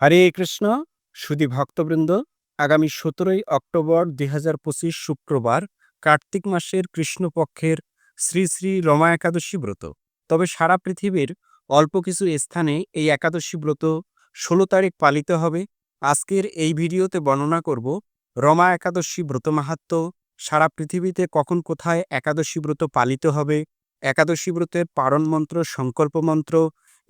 হরে কৃষ্ণ, সুধী ভক্তবৃন্দ, আগামী সতেরোই অক্টোবর দুই হাজার পঁচিশ শুক্রবার কার্তিক মাসের কৃষ্ণপক্ষের শ্রী শ্রী রমা একাদশী ব্রত। তবে সারা পৃথিবীর অল্প কিছু স্থানে এই একাদশী ব্রত ষোলো তারিখ পালিত হবে। আজকের এই ভিডিওতে বর্ণনা করব রমা একাদশী ব্রত মাহাত্ম্য সারা পৃথিবীতে কখন কোথায় একাদশী ব্রত পালিত হবে, একাদশী ব্রতের পারণ মন্ত্র, সংকল্প মন্ত্র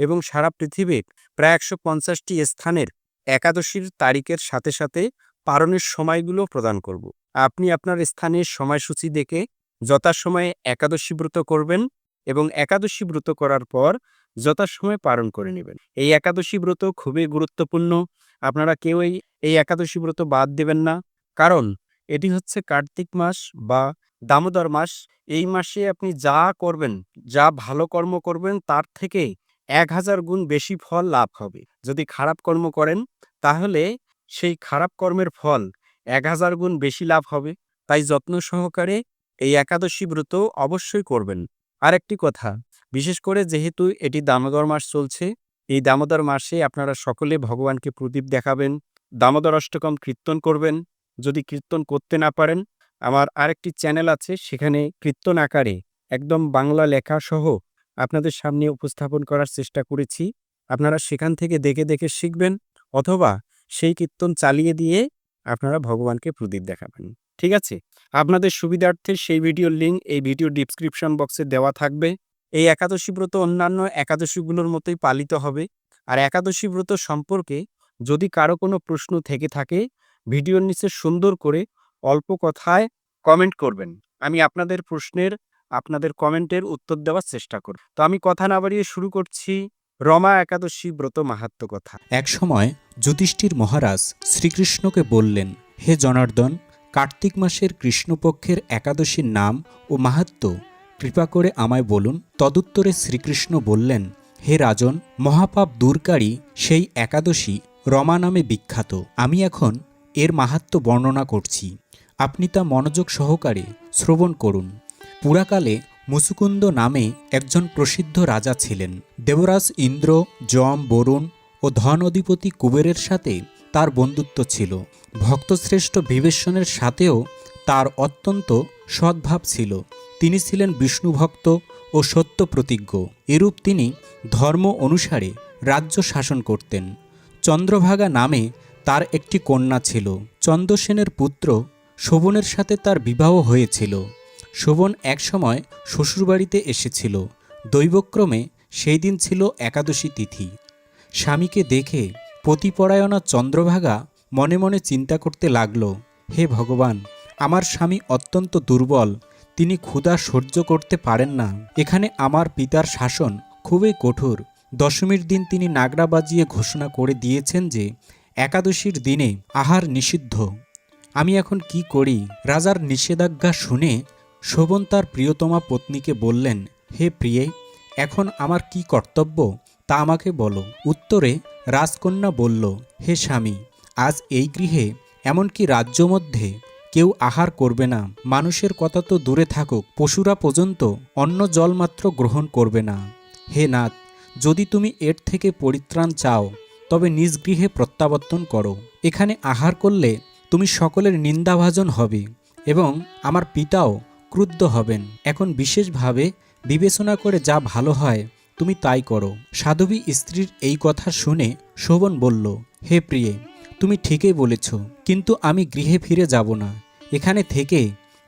এবং সারা পৃথিবীর প্রায় একশো পঞ্চাশটি স্থানের একাদশীর তারিখের সাথে সাথে পালনের সময়গুলো প্রদান করব। আপনি আপনার স্থানের সময়সূচি দেখে যথাসময়ে একাদশী ব্রত করবেন এবং একাদশী ব্রত করার পর যথাসময়ে পালন করে নেবেন। এই একাদশী ব্রত খুবই গুরুত্বপূর্ণ। আপনারা কেউই এই একাদশী ব্রত বাদ দেবেন না। কারণ এটি হচ্ছে কার্তিক মাস বা দামোদর মাস। এই মাসে আপনি যা করবেন, যা ভালো কর্ম করবেন, তার থেকে এক হাজার গুণ বেশি ফল লাভ হবে। যদি খারাপ কর্ম করেন, তাহলে সেই খারাপ কর্মের ফল এক হাজার গুণ বেশি লাভ হবে। তাই যত্ন সহকারে এই একাদশী ব্রত অবশ্যই করবেন। আর একটি কথা, বিশেষ করে যেহেতু এটি দামোদর মাস চলছে, এই দামোদর মাসে আপনারা সকলে ভগবানকে প্রদীপ দেখাবেন, দামোদর অষ্টকম কীর্তন করবেন। যদি কীর্তন করতে না পারেন, আমার আরেকটি চ্যানেল আছে, সেখানে কীর্তন আকারে একদম বাংলা লেখা সহ আপনাদের সামনে উপস্থাপন করার চেষ্টা করেছি। আপনারা সেখান থেকে দেখে দেখে শিখবেন অথবা সেই কীর্তন চালিয়ে দিয়ে আপনারা ভগবানকে প্রদীপ দেখাবেন। ঠিক আছে? আপনাদের সুবিধার্থে সেই ভিডিওর লিঙ্ক এই ভিডিও ডিসক্রিপশন বক্সে দেওয়া থাকবে। এই একাদশী ব্রত অন্যান্য একাদশীগুলোর মতোই পালিত হবে। আর একাদশী ব্রত সম্পর্কে যদি কারও কোনো প্রশ্ন থেকে থাকে, ভিডিওর নিচে সুন্দর করে অল্প কথায় কমেন্ট করবেন। আমি আপনাদের প্রশ্নের আপনাদের কমেন্টের উত্তর দেওয়ার চেষ্টা করব তো আমি কথা না বাড়িয়ে শুরু করছি রমা একাদশী ব্রত মাহাত্ম কথা। এক সময় যুধিষ্ঠির মহারাজ শ্রীকৃষ্ণকে বললেন, হে জনার্দন, কার্তিক মাসের কৃষ্ণপক্ষের একাদশীর নাম ও মাহাত্ম্য কৃপা করে আমায় বলুন। তদুত্তরে শ্রীকৃষ্ণ বললেন, হে রাজন, মহাপাপ দূরকারী সেই একাদশী রমা নামে বিখ্যাত। আমি এখন এর মাহাত্ম্য বর্ণনা করছি। আপনি তা মনোযোগ সহকারে শ্রবণ করুন। পুরাকালে মুসুকুন্দ নামে একজন প্রসিদ্ধ রাজা ছিলেন। দেবরাজ ইন্দ্র যম বরুণ ও ধন অধিপতি কুবেরের সাথে তার বন্ধুত্ব ছিল। ভক্তশ্রেষ্ঠ বিবেশনের সাথেও তার অত্যন্ত সদ্ভাব ছিল। তিনি ছিলেন বিষ্ণুভক্ত ও সত্য প্রতিজ্ঞ এরূপ তিনি ধর্ম অনুসারে রাজ্য শাসন করতেন। চন্দ্রভাগা নামে তার একটি কন্যা ছিল। চন্দ্রসেনের পুত্র শোভনের সাথে তার বিবাহ হয়েছিল। শোভন একসময় শ্বশুরবাড়িতে এসেছিল। দৈবক্রমে সেই দিন ছিল একাদশী তিথি। স্বামীকে দেখে পতিপরায়ণা চন্দ্রভাগা মনে মনে চিন্তা করতে লাগল, হে ভগবান, আমার স্বামী অত্যন্ত দুর্বল, তিনি ক্ষুধা সহ্য করতে পারেন না। এখানে আমার পিতার শাসন খুবই কঠোর। দশমীর দিন তিনি নাগরা বাজিয়ে ঘোষণা করে দিয়েছেন যে, একাদশীর দিনে আহার নিষিদ্ধ। আমি এখন কি করি? রাজার নিষেধাজ্ঞা শুনে শোভন তার প্রিয়তমা পত্নীকে বললেন, হে প্রিয়ে, এখন আমার কি কর্তব্য? তা আমাকে বলো। উত্তরে রাজকন্যা বলল, হে স্বামী, আজ এই গৃহে এমনকি রাজ্য মধ্যে কেউ আহার করবে না। মানুষের কথা তো দূরে থাকুক, পশুরা পর্যন্ত অন্ন জলমাত্র গ্রহণ করবে না। হে নাথ, যদি তুমি এর থেকে পরিত্রাণ চাও, তবে নিজ গৃহে প্রত্যাবর্তন করো। এখানে আহার করলে তুমি সকলের নিন্দাভাজন হবে এবং আমার পিতাও ক্রুদ্ধ হবেন। এখন বিশেষভাবে বিবেচনা করে যা ভালো হয়, তুমি তাই করো। সাধবী স্ত্রীর এই কথা শুনে শোভন বলল, হে প্রিয়ে, তুমি ঠিকই বলেছ, কিন্তু আমি গৃহে ফিরে যাব না। এখানে থেকে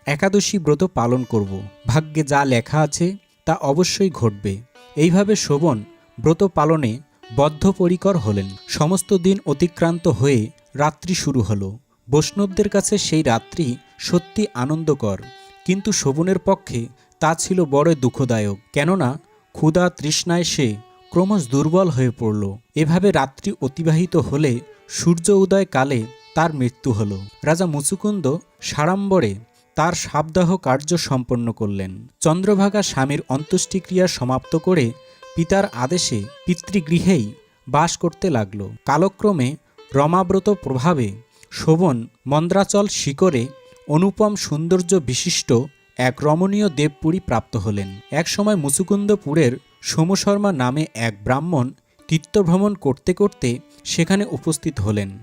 একাদশী ব্রত পালন করব। ভাগ্যে যা লেখা আছে, তা অবশ্যই ঘটবে। এইভাবে শোভন ব্রত পালনে বদ্ধপরিকর হলেন। সমস্ত দিন অতিক্রান্ত হয়ে রাত্রি শুরু হলো। বৈষ্ণবদের কাছে সেই রাত্রি সত্যি আনন্দকর। কিন্তু শোভনের পক্ষে তা ছিল বড় দুঃখদায়ক। কেননা ক্ষুধা তৃষ্ণায় সে ক্রমশ দুর্বল হয়ে পড়ল। এভাবে রাত্রি অতিবাহিত হলে সূর্য উদয় কালে তার মৃত্যু হল। রাজা মুচুকুন্দ সাড়ম্বরে তার সাবদাহ কার্য সম্পন্ন করলেন। চন্দ্রভাগা স্বামীর অন্ত্যেষ্টিক্রিয়া সমাপ্ত করে পিতার আদেশে পিতৃগৃহেই বাস করতে লাগল। কালক্রমে রমাব্রত প্রভাবে শোভন মন্দ্রাচল শিকরে অনুপম সৌন্দর্য বিশিষ্ট এক রমণীয় দেবপুরী প্রাপ্ত হলেন। একসময় মুচুকুন্দপুরের সোমশর্মা নামে এক ব্রাহ্মণ তীর্থভ্রমণ করতে করতে সেখানে উপস্থিত হলেন।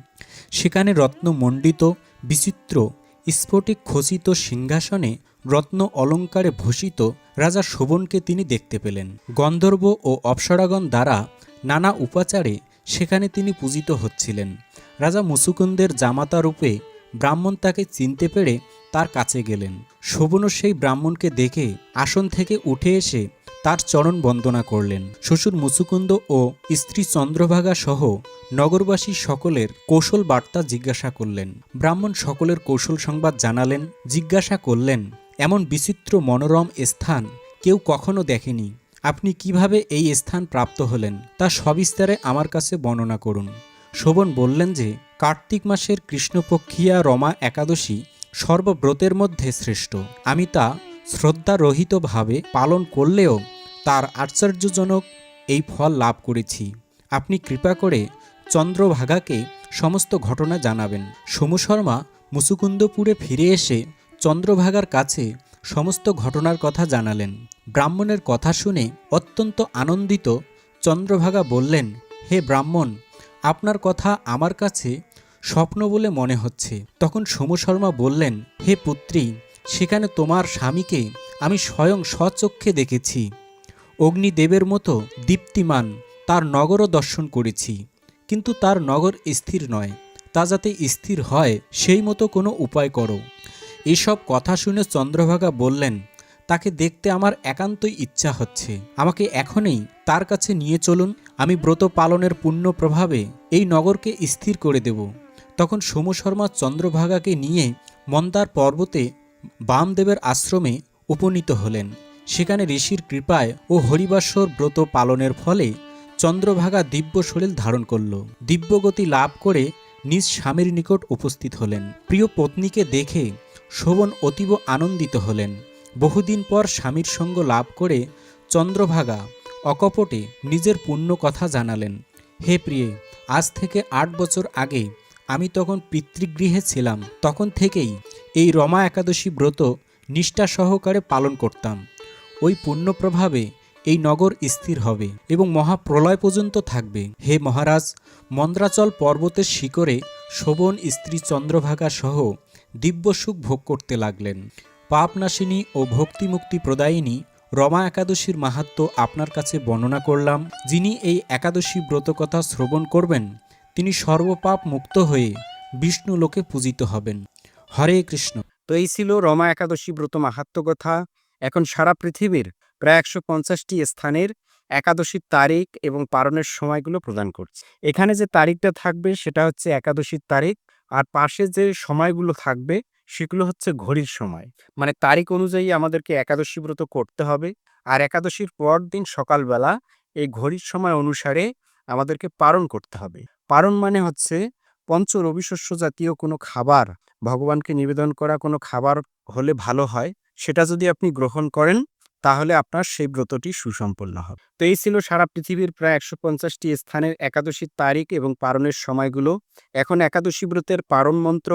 সেখানে রত্নমণ্ডিত বিচিত্র, স্ফটিক খচিত সিংহাসনে রত্ন অলঙ্কারে ভূষিত রাজা শোভনকে তিনি দেখতে পেলেন। গন্ধর্ব ও অপ্সরাগণ দ্বারা নানা উপাচারে সেখানে তিনি পূজিত হচ্ছিলেন। রাজা মুসুকুন্দের জামাতা রূপে ব্রাহ্মণ তাকে চিনতে পেরে তার কাছে গেলেন। শোভনও সেই ব্রাহ্মণকে দেখে আসন থেকে উঠে এসে তার চরণ বন্দনা করলেন। শ্বশুর মুসুকুন্দ ও স্ত্রী চন্দ্রভাগা সহ নগরবাসী সকলের কৌশল বার্তা জিজ্ঞাসা করলেন। ব্রাহ্মণ সকলের কৌশল সংবাদ জানালেন, জিজ্ঞাসা করলেন, এমন বিচিত্র মনোরম স্থান কেউ কখনো দেখেনি। আপনি কীভাবে এই স্থান প্রাপ্ত হলেন? তা সবিস্তারে আমার কাছে বর্ণনা করুন। শোভন বললেন যে, কার্তিক মাসের কৃষ্ণপক্ষিয়া রমা একাদশী সর্বব্রতের মধ্যে শ্রেষ্ঠ। আমি তা শ্রদ্ধারহিতভাবে পালন করলেও তার আশ্চর্যজনক এই ফল লাভ করেছি। আপনি কৃপা করে চন্দ্রভাগাকে সমস্ত ঘটনা জানাবেন। সোমু শর্মা মুসুকুন্দপুরে ফিরে এসে চন্দ্রভাগার কাছে সমস্ত ঘটনার কথা জানালেন। ব্রাহ্মণের কথা শুনে অত্যন্ত আনন্দিত চন্দ্রভাগা বললেন, হে ব্রাহ্মণ আপনার কথা আমার কাছে স্বপ্ন বলে মনে হচ্ছে। তখন সোমু শর্মা বললেন, হে পুত্রী, সেখানে তোমার স্বামীকে আমি স্বয়ং স্বচক্ষে দেখেছি। অগ্নিদেবের মতো দীপ্তিমান তার নগরও দর্শন করেছি। কিন্তু তার নগর স্থির নয়। তা যাতে স্থির হয়, সেই মতো কোনো উপায় করো। এসব কথা শুনে চন্দ্রভাগা বললেন, তাকে দেখতে আমার একান্তই ইচ্ছা হচ্ছে। আমাকে এখনই তার কাছে নিয়ে চলুন আমি ব্রত পালনের পুণ্য প্রভাবে এই নগরকে স্থির করে দেব। তখন সোমু শর্মা চন্দ্রভাগাকে নিয়ে মন্দার পর্বতে বামদেবের আশ্রমে উপনীত হলেন। সেখানে ঋষির কৃপায় ও হরিবাসর ব্রত পালনের ফলে চন্দ্রভাগা দিব্য শরীর ধারণ করল। দিব্যগতি লাভ করে নিজ স্বামীর নিকট উপস্থিত হলেন। প্রিয় পত্নীকে দেখে শোভন অতীব আনন্দিত হলেন। বহুদিন পর স্বামীর সঙ্গ লাভ করে চন্দ্রভাগা অকপটে নিজের পুণ্য কথা জানালেন, হে প্রিয়ে, আজ থেকে আট বছর আগে আমি তখন পিতৃগৃহে ছিলাম, তখন থেকেই এই রমা একাদশী ব্রত নিষ্ঠা সহকারে পালন করতাম। ওই পুণ্য প্রভাবে এই নগর স্থির হবে এবং মহাপ্রলয় পর্যন্ত থাকবে। হে মহারাজ, মন্দ্রাচল পর্বতের শিকরে শোভন স্ত্রী চন্দ্রভাগা সহ দিব্য সুখ ভোগ করতে লাগলেন। পাপনাশিনী ও ভক্তিমুক্তি প্রদায়িনী রমা একাদশীর মাহাত্ম আপনার কাছে বর্ণনা করলাম, যিনি এই একাদশী ব্রতকথা শ্রবণ করবেন, তিনি সর্বপাপ মুক্ত হয়ে বিষ্ণু লোকে পূজিত হবেন। হরে কৃষ্ণ। তো এই ছিল রমা একাদশী ব্রত মাহাত্ম কথা। এখন সারা পৃথিবীর প্রায় একশো পঞ্চাশটি স্থানের একাদশীর তারিখ এবং পালনের সময়গুলো প্রদান করছে। এখানে যে তারিখটা থাকবে সেটা হচ্ছে একাদশীর তারিখ, আর পাশে যে সময়গুলো থাকবে সেগুলো হচ্ছে ঘড়ির সময়। মানে তারিখ অনুযায়ী আমাদেরকে একাদশী ব্রত করতে হবে। আর একাদশীর পর দিন সকালবেলা এই ঘড়ির সময় অনুসারে আমাদেরকে পালন করতে হবে। পালন মানে হচ্ছে পঞ্চ রবিশস্য জাতীয় কোনো খাবার, ভগবানকে নিবেদন করা কোনো খাবার হলে ভালো হয়, সেটা যদি আপনি গ্রহণ করেন, তাহলে আপনার সেই ব্রতটি সুসম্পন্ন হবে। তো এই ছিল সারা পৃথিবীর প্রায় একশো পঞ্চাশটি স্থানের একাদশীর তারিখ এবং পারণের সময়গুলো। এখন একাদশী ব্রতের পারণ মন্ত্র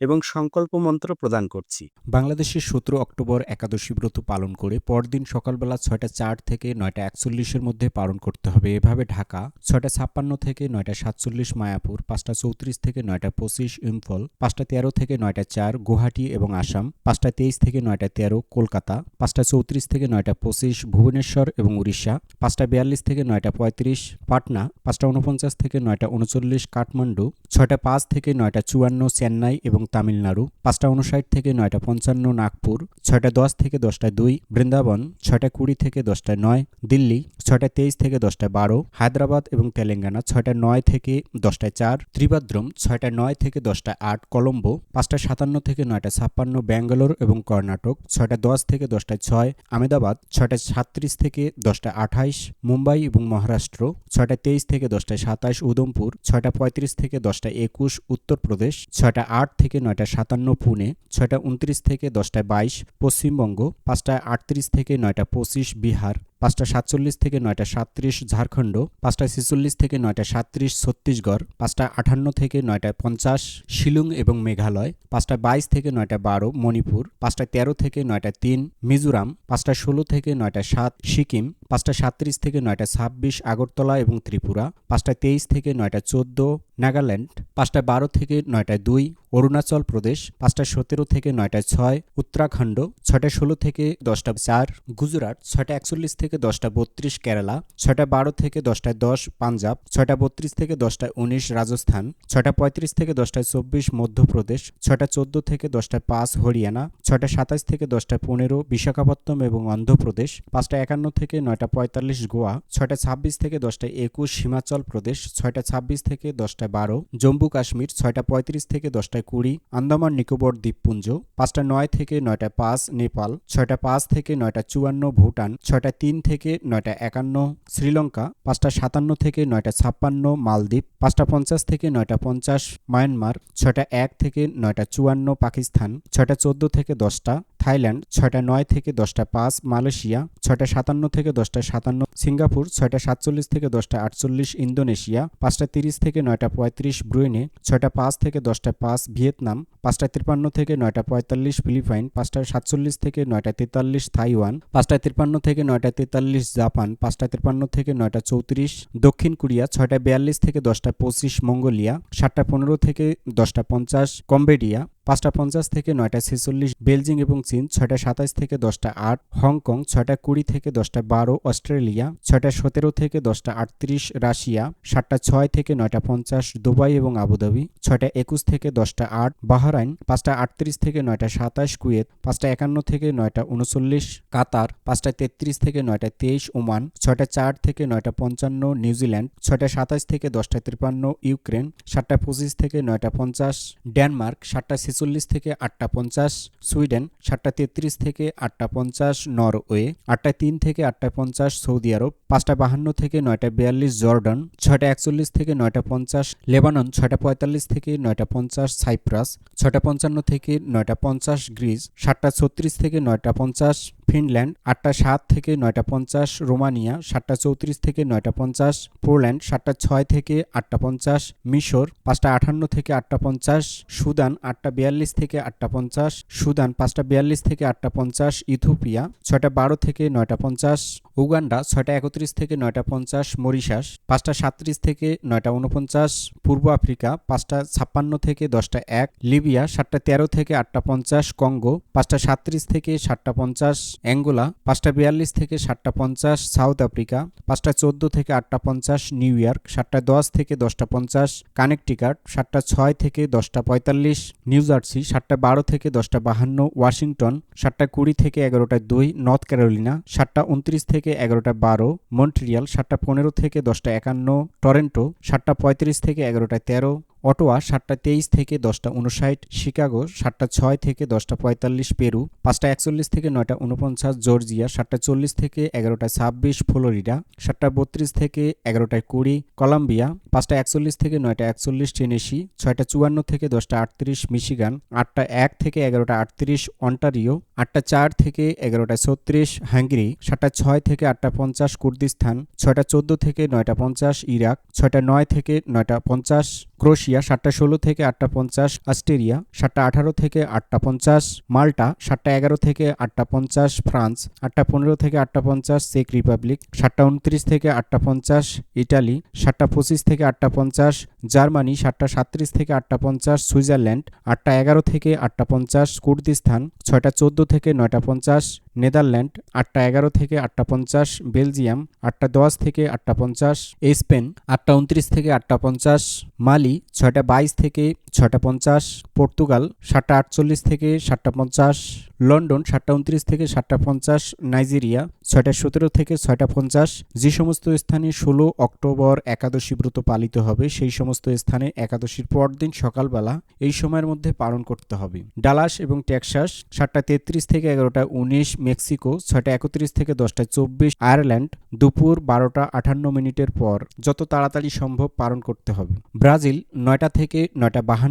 এবং সংকল্প মন্ত্র প্রদান করছি। বাংলাদেশে সতেরো অক্টোবর একাদশী ব্রত পালন করে পরদিন সকালবেলা ছয়টা চার থেকে নয়টা একচল্লিশের মধ্যে পালন করতে হবে। এভাবে ঢাকা, ছয়টা ছাপ্পান্ন থেকে নয়টা সাতচল্লিশ মায়াপুর, পাঁচটা চৌত্রিশ থেকে নয়টা পঁচিশ ইম্ফল, পাঁচটা তেরো থেকে নয়টা চার গুয়াহাটি এবং আসাম, পাঁচটা তেইশ থেকে নয়টা তেরো কলকাতা, পাঁচটা চৌত্রিশ থেকে নয়টা পঁচিশ ভুবনেশ্বর এবং উড়িষ্যা, পাঁচটা বিয়াল্লিশ থেকে নয়টা পঁয়ত্রিশ পাটনা, পাঁচটা উনপঞ্চাশ থেকে নয়টা উনচল্লিশ কাঠমান্ডু, ছয়টা পাঁচ থেকে নয়টা চুয়ান্ন চেন্নাই এবং তামিলনাড়ু, পাঁচটা উনষাট থেকে নয়টা পঞ্চান্ন নাগপুর, ছয়টা দশ থেকে দশটা দুই বৃন্দাবন, ছয়টা কুড়ি থেকে দশটা নয় দিল্লি, ছয়টা তেইশ থেকে দশটা বারো হায়দ্রাবাদ এবং তেলেঙ্গানা, ছয়টা নয় থেকে দশটায় চার ত্রিবাদ্রম ছয়টা নয় থেকে দশটা আট কলম্বো, পাঁচটা সাতান্ন থেকে নয়টা ছাপ্পান্ন ব্যাঙ্গালোর এবং কর্ণাটক, ছয়টা দশ থেকে দশটায় ছয় আমেদাবাদ ছয়টা সাত্রিশ থেকে দশটা আঠাইশ মুম্বাই এবং মহারাষ্ট্র, ছয়টা তেইশ থেকে দশটায় সাতাইশ উদমপুর ছয়টা পঁয়ত্রিশ থেকে দশটা একুশ উত্তরপ্রদেশ, ছয়টা আট থেকে নয়টা সাতান্ন পুনে ছয়টা উনত্রিশ থেকে দশটায় বাইশ পশ্চিমবঙ্গ পাঁচটা আটত্রিশ থেকে নয়টা পঁচিশ বিহার পাঁচটা সাতচল্লিশ থেকে নয়টা সাতত্রিশ ঝাড়খণ্ড পাঁচটা ছেচল্লিশ থেকে নয়টা সাতত্রিশ ছত্তিশগড় পাঁচটা আটান্ন থেকে নয়টা পঞ্চাশ শিলং এবং মেঘালয় পাঁচটা বাইশ থেকে নয়টা বারো মণিপুর পাঁচটা তেরো থেকে নয়টা তিন মিজোরাম পাঁচটা ষোলো থেকে নয়টা সাত সিকিম পাঁচটা সাতত্রিশ থেকে নয়টা ছাব্বিশ আগরতলা এবং ত্রিপুরা পাঁচটা তেইশ থেকে নয়টা চোদ্দ নাগাল্যান্ড পাঁচটা বারো থেকে নয়টা দুই অরুণাচল প্রদেশ পাঁচটা সতেরো থেকে নয়টা ছয় উত্তরাখণ্ড ছয়টা ষোলো থেকে দশটা চার গুজরাট ছয়টা একচল্লিশ থেকে দশটা বত্রিশ কেরালা ছয়টা বারো থেকে দশটায় দশ পাঞ্জাব ছয়টা বত্রিশ থেকে দশটায় উনিশ রাজস্থান ছয়টা পঁয়ত্রিশ থেকে দশটায় চব্বিশ মধ্যপ্রদেশ ছয়টা চোদ্দ থেকে দশটায় পাঁচ হরিয়ানা ছয়টা সাতাশ থেকে দশটায় পনেরো বিশাখাপত্তনম এবং অন্ধ্রপ্রদেশ পাঁচটা একান্ন থেকে নয়টা পঁয়তাল্লিশ গোয়া ছয়টা ছাব্বিশ থেকে দশটা একুশ হিমাচল প্রদেশ ছয়টা ছাব্বিশ থেকে দশটা বারো জম্মু কাশ্মীর ছয়টা পঁয়ত্রিশ থেকে দশটায় কুড়ি, আন্দামান নিকোবর দ্বীপপুঞ্জ, পাঁচটা নয় থেকে নয়টা পাঁচ নেপাল, ছয়টা পাঁচ থেকে নয়টা চুয়ান্ন ভুটান, ছয়টা তিন থেকে নয়টা একান্ন শ্রীলঙ্কা, পাঁচটা সাতান্ন থেকে নয়টা ছাপ্পান্ন মালদ্বীপ, পাঁচটা পঞ্চাশ থেকে নয়টা পঞ্চাশ মায়ানমার, ছয়টা এক থেকে নয়টা চুয়ান্ন পাকিস্তান, ছয়টা চোদ্দ থেকে দশটা থাইল্যান্ড, ছয়টা নয় থেকে দশটা পাঁচ, মালয়েশিয়া, ছয়টা সাতান্ন থেকে দশটা সাতান্ন, সিঙ্গাপুর, ছয়টা সাতচল্লিশ থেকে দশটা আটচল্লিশ, ইন্দোনেশিয়া, পাঁচটা তিরিশ থেকে নয়টা পঁয়ত্রিশ, ব্রুয়েনে, ছয়টা পাঁচ থেকে দশটা পাঁচ, ভিয়েতনাম, পাঁচটা তিপ্পান্ন থেকে নয়টা পঁয়তাল্লিশ, ফিলিপাইন, পাঁচটা সাতচল্লিশ থেকে নয়টা তেতাল্লিশ, তাইওয়ান, পাঁচটা তিপ্পান্ন থেকে নয়টা তেতাল্লিশ, জাপান, পাঁচটা তিপ্পান্ন থেকে নয়টা চৌত্রিশ, দক্ষিণ কোরিয়া, ছয়টা বিয়াল্লিশ থেকে দশটা পঁচিশ, মঙ্গোলিয়া, সাতটা পনেরো থেকে দশটা পঞ্চাশ, কম্বোডিয়া পাঁচটা পঞ্চাশ থেকে নয়টা ছেচল্লিশ বেলজিং এবং চীন ছয়টা সাতাশ থেকে দশটা আট, হংকং ছয়টা কুড়ি থেকে দশটা বারো, অস্ট্রেলিয়া ছয়টা সতেরো থেকে দশটা আটত্রিশ, রাশিয়া সাতটা ছয় থেকে নয়টা পঞ্চাশ, দুবাই এবং আবুধাবি ছয়টা একুশ থেকে দশটা আট, বাহরাইন পাঁচটা আটত্রিশ থেকে নয়টা সাতাশ, কুয়েত পাঁচটা একান্ন থেকে নয়টা উনচল্লিশ, কাতার পাঁচটা তেত্রিশ থেকে নয়টা তেইশ, ওমান ছয়টা চার থেকে নয়টা পঞ্চান্ন, নিউজিল্যান্ড ছয়টা সাতাশ থেকে দশটা তিপ্পান্ন, ইউক্রেন সাতটা পঁচিশ থেকে নয়টা পঞ্চাশ, ডেনমার্ক সাতটা ছেচল্লিশ থেকে আটটা পঞ্চাশ, সুইডেন সাতটা তেত্রিশ থেকে আটটা পঞ্চাশ, নরওয়ে আটটা তিন থেকে আটটা পঞ্চাশ, সৌদি আরব পাঁচটা বাহান্ন থেকে নয়টা বিয়াল্লিশ, জর্ডন ছয়টা একচল্লিশ থেকে নয়টা পঞ্চাশ, লেবানন ছয়টা পঁয়তাল্লিশ থেকে নয়টা পঞ্চাশ, সাইপ্রাস ছয়টা পঞ্চান্ন থেকে নয়টা পঞ্চাশ, গ্রিস সাতটা ছত্রিশ থেকে নয়টা পঞ্চাশ ফিনল্যান্ড, আটটা সাত থেকে নয়টা পঞ্চাশ, রোমানিয়া, সাতটা চৌত্রিশ থেকে নয়টা পঞ্চাশ, পোল্যান্ড, সাতটা ছয় থেকে আটটা পঞ্চাশ, মিশর, পাঁচটা আটান্ন থেকে আটটা পঞ্চাশ, সুদান, আটটা বিয়াল্লিশ থেকে আটটা পঞ্চাশ, সুদান, পাঁচটা বিয়াল্লিশ থেকে আটটা পঞ্চাশ ইথোপিয়া ছয়টা বারো থেকে নয়টা পঞ্চাশ, উগান্ডা, ছয়টা একত্রিশ থেকে নয়টা পঞ্চাশ, মরিশাস, পাঁচটা সাতত্রিশ থেকে নয়টা উনপঞ্চাশ পূর্ব আফ্রিকা, পাঁচটা ছাপ্পান্ন থেকে দশটা এক, লিবিয়া, সাতটা তেরো থেকে আটটা পঞ্চাশ, কঙ্গো, পাঁচটা সাতত্রিশ থেকে সাতটা পঞ্চাশ অ্যাঙ্গোলা, পাঁচটা বিয়াল্লিশ থেকে সাতটা পঞ্চাশ সাউথ আফ্রিকা, পাঁচটা চোদ্দ থেকে আটটা পঞ্চাশ নিউ ইয়র্ক, সাতটা দশ থেকে দশটা পঞ্চাশ কানেকটিকাট, সাতটা ছয় থেকে দশটা পঁয়তাল্লিশ নিউ জার্সি, সাতটা বারো থেকে দশটা বাহান্ন ওয়াশিংটন, সাতটা কুড়ি থেকে এগারোটা দুই নর্থ ক্যারোলিনা, সাতটা উনত্রিশ থেকে এগারোটা বারো মন্ট্রিয়াল, সাতটা পনেরো থেকে দশটা একান্ন টরেন্টো, সাতটা পঁয়ত্রিশ থেকে এগারোটা তেরো অটোয়া সাতটা তেইশ থেকে দশটা উনষাট শিকাগো সাতটা ছয় থেকে দশটা পঁয়তাল্লিশ, পেরু পাঁচটা একচল্লিশ থেকে নয়টা উনপঞ্চাশ জর্জিয়া সাতটা চল্লিশ থেকে এগারোটা ছাব্বিশ, ফ্লোরিডা সাতটা বত্রিশ থেকে এগারোটায় কুড়ি, কলম্বিয়া পাঁচটা একচল্লিশ থেকে নয়টা একচল্লিশ, টেনেসি ছয়টা চুয়ান্ন থেকে দশটা আটত্রিশ, মিশিগান আটটা এক থেকে এগারোটা আটত্রিশ, অন্টারিও আটটা চার থেকে এগারোটা ছত্রিশ, হাঙ্গেরি সাতটা ছয় থেকে আটটা পঞ্চাশ, কুর্দিস্তান ছয়টা চোদ্দ থেকে নয়টা পঞ্চাশ, ইরাক ছয়টা নয় থেকে নয়টা পঞ্চাশ, ক্রোশিয়া সাতটা ষোলো থেকে আটটা পঞ্চাশ অস্ট্রেলিয়া সাতটা আঠারো থেকে আটটা পঞ্চাশ মাল্টা সাতটা এগারো থেকে আটটা পঞ্চাশ ফ্রান্স আটটা পনেরো থেকে আটটা পঞ্চাশ চেক রিপাবলিক সাতটা উনত্রিশ থেকে আটটা পঞ্চাশ ইটালি সাতটা পঁচিশ থেকে আটটা পঞ্চাশ জার্মানি সাতটা সাতত্রিশ থেকে আটটা পঞ্চাশ সুইজারল্যান্ড আটটা এগারো থেকে আটটা পঞ্চাশ কুর্দিস্তান ছয়টা চোদ্দ থেকে নয়টা পঞ্চাশ নেদারল্যান্ড আটটা এগারো থেকে আটটা পঞ্চাশ বেলজিয়াম আটটা দশ থেকে আটটা পঞ্চাশ স্পেন আটটা উনত্রিশ থেকে আটটা পঞ্চাশ মালি ছয়টা বাইশ থেকে ছয়টা পঞ্চাশ, পর্তুগাল সাতটা আটচল্লিশ থেকে সাতটা পঞ্চাশ, লন্ডন সাতটা উনত্রিশ থেকে সাতটা পঞ্চাশ, নাইজেরিয়া ছয়টা সতেরো থেকে ছয়টা পঞ্চাশ, যে সমস্ত স্থানে ষোলো অক্টোবর একাদশী ব্রত পালিত হবে, সেই সমস্ত স্থানে একাদশীর পরদিন সকালবেলা এই সময়ের মধ্যে পালন করতে হবে। ডালাস এবং টেক্সাস সাতটা তেত্রিশ থেকে এগারোটা উনিশ, মেক্সিকো ছয়টা একত্রিশ থেকে দশটা চব্বিশ, আয়ারল্যান্ড দুপুর বারোটা আটান্ন মিনিটের পর যত তাড়াতাড়ি সম্ভব পালন করতে হবে। ব্রাজিল নয়টা থেকে নয়টা বাহান্ন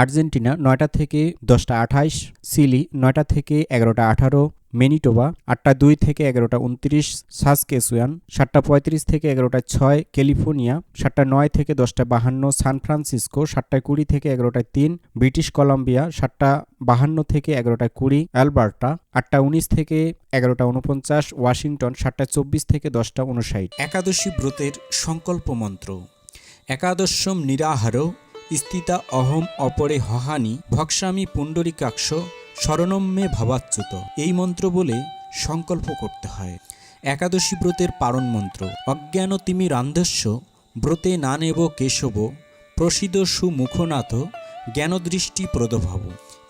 আর্জেন্টিনা নয়টা থেকে দশটা আঠাইশ, সিলি নয়টা থেকে এগারোটা আঠারো মেনিটোবা আটটা দুই থেকে এগারোটা উনত্রিশ, সাসকেসুয়ান সাতটা পঁয়ত্রিশ থেকে এগারোটা ছয়, ক্যালিফোর্নিয়া সাতটা নয় থেকে দশটা বাহান্ন, সান ফ্রান্সিসকো সাতটা কুড়ি থেকে এগারোটায় তিন, ব্রিটিশ কলম্বিয়া সাতটা বাহান্ন থেকে এগারোটা কুড়ি, অ্যালবার্টা আটটা উনিশ থেকে এগারোটা উনপঞ্চাশ, ওয়াশিংটন সাতটা চব্বিশ থেকে দশটা উনষাট। একাদশী ব্রতের সংকল্প মন্ত্র একাদশম নিরাহার স্থিতা অহম অপরে হহানি ভক্সামি পুণ্ডরিকাক্ষ শরণম মে ভবাচ্যুত। এই মন্ত্র বলে সংকল্প করতে হয়। একাদশী ব্রতের পারণ মন্ত্র। অজ্ঞান তিমি রান্ধস্য, ব্রতে না নেব কেশব প্রসিদ সুমুখনাথ, জ্ঞানদৃষ্টি প্রদভব।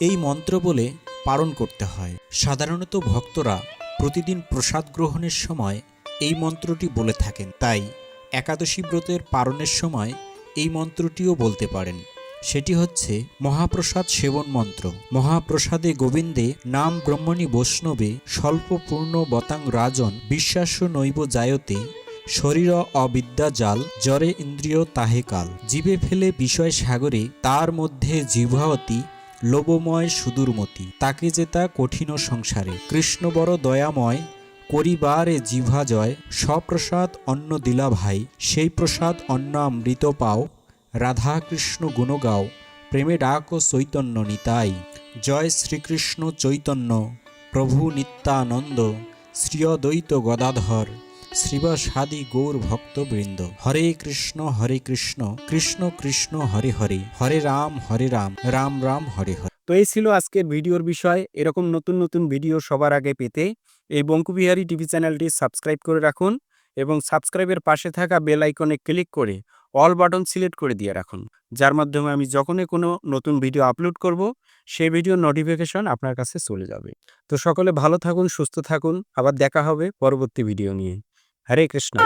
এই মন্ত্র বলে পালন করতে হয়। সাধারণত ভক্তরা প্রতিদিন প্রসাদ গ্রহণের সময় এই মন্ত্রটি বলে থাকেন। তাই একাদশী ব্রতের পালনের সময় এই মন্ত্রটিও বলতে পারেন। সেটি হচ্ছে মহাপ্রসাদ সেবন মন্ত্র। মহাপ্রসাদে গোবিন্দে নাম ব্রহ্মণী বৈষ্ণবে স্বল্পপূর্ণ বতাং রাজন বিশ্বাস্য নৈব জায়তে শরীর অবিদ্যা জাল জরে ইন্দ্রিয় তাহে কাল। জীবে ফেলে বিষয় সাগরে তার মধ্যে জিভাবতী লোবময় সুদূরমতি। তাকে জেতা কঠিন সংসারে। কৃষ্ণ বড় দয়াময় করিবারে জিভা জয় সপ্রসাদ অন্ন দিলা ভাই, সেই প্রসাদ অন্ন অমৃত পাও রাধা কৃষ্ণ গুণ গাও, প্রেমে ডাক চৈতন্য নিতাই, জয় শ্রীকৃষ্ণ চৈতন্য, প্রভু নিত্যানন্দ, শ্রীয়দ্বৈত গদাধর, শ্রীবাসাদি গৌর ভক্তবৃন্দ। হরে কৃষ্ণ হরে কৃষ্ণ কৃষ্ণ কৃষ্ণ, হরে হরে হরে রাম হরে রাম রাম রাম, হরে হরে। তো এই ছিল আজকের ভিডিওর বিষয়। এরকম নতুন নতুন ভিডিও সবার আগে পেতে এই বঙ্কুবিহারী টিভি চ্যানেলটি সাবস্ক্রাইব করে রাখুন এবং সাবস্ক্রাইবের পাশে থাকা বেল আইকনে ক্লিক করে অল বাটন সিলেক্ট করে দিয়ে রাখুন। যার মাধ্যমে আমি যখনই কোনো নতুন ভিডিও আপলোড করব সেই ভিডিও নোটিফিকেশন আপনার কাছে চলে যাবে। তো সকলে ভালো থাকুন, সুস্থ থাকুন। আবার দেখা হবে পরবর্তী ভিডিও নিয়ে। হরে কৃষ্ণ।